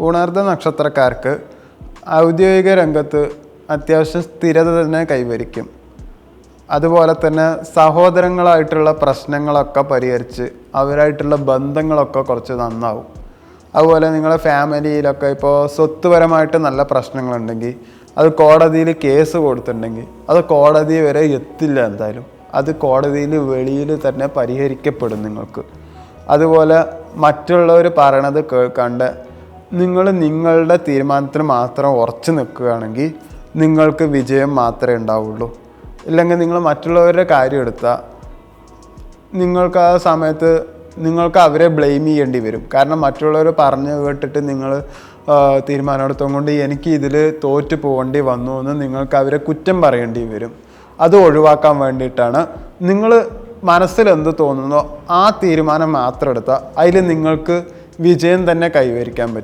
പൂണാർദ്ധ നക്ഷത്രക്കാർക്ക് ഔദ്യോഗിക രംഗത്ത് അത്യാവശ്യം സ്ഥിരത തന്നെ കൈവരിക്കും. അതുപോലെ തന്നെ സഹോദരങ്ങളായിട്ടുള്ള പ്രശ്നങ്ങളൊക്കെ പരിഹരിച്ച് അവരായിട്ടുള്ള ബന്ധങ്ങളൊക്കെ കുറച്ച് നന്നാവും. അതുപോലെ നിങ്ങളുടെ ഫാമിലിയിലൊക്കെ ഇപ്പോൾ സ്വത്തുപരമായിട്ട് നല്ല പ്രശ്നങ്ങളുണ്ടെങ്കിൽ അത് കോടതിയിൽ കേസ് കൊടുത്തിട്ടുണ്ടെങ്കിൽ അത് കോടതി വരെ എത്തില്ല എന്തായാലും. അത് കോടതിയിൽ വെളിയിൽ തന്നെ പരിഹരിക്കപ്പെടും നിങ്ങൾക്ക്. അതുപോലെ മറ്റുള്ളവർ പറയണത് കേൾക്കാണ്ട് നിങ്ങൾ നിങ്ങളുടെ തീരുമാനത്തിന് മാത്രം ഉറച്ചു നിൽക്കുകയാണെങ്കിൽ നിങ്ങൾക്ക് വിജയം മാത്രമേ ഉണ്ടാവുള്ളൂ. ഇല്ലെങ്കിൽ നിങ്ങൾ മറ്റുള്ളവരുടെ കാര്യം എടുത്താൽ നിങ്ങൾക്ക് ആ സമയത്ത് നിങ്ങൾക്ക് അവരെ ബ്ലെയിം ചെയ്യേണ്ടി വരും. കാരണം മറ്റുള്ളവർ പറഞ്ഞു കേട്ടിട്ട് നിങ്ങൾ തീരുമാനമെടുത്തത് കൊണ്ട് എനിക്ക് ഇതിൽ തോറ്റു പോകേണ്ടി വന്നു എന്ന് നിങ്ങൾക്ക് അവരെ കുറ്റം പറയേണ്ടി വരും. അത് ഒഴിവാക്കാൻ വേണ്ടിയിട്ടാണ്. നിങ്ങൾ മനസ്സിൽ എന്ത് തോന്നുന്നോ ആ തീരുമാനം മാത്രം എടുത്താൽ അതിൽ നിങ്ങൾക്ക് വിജയം തന്നെ കൈവരിക്കാൻ പറ്റും.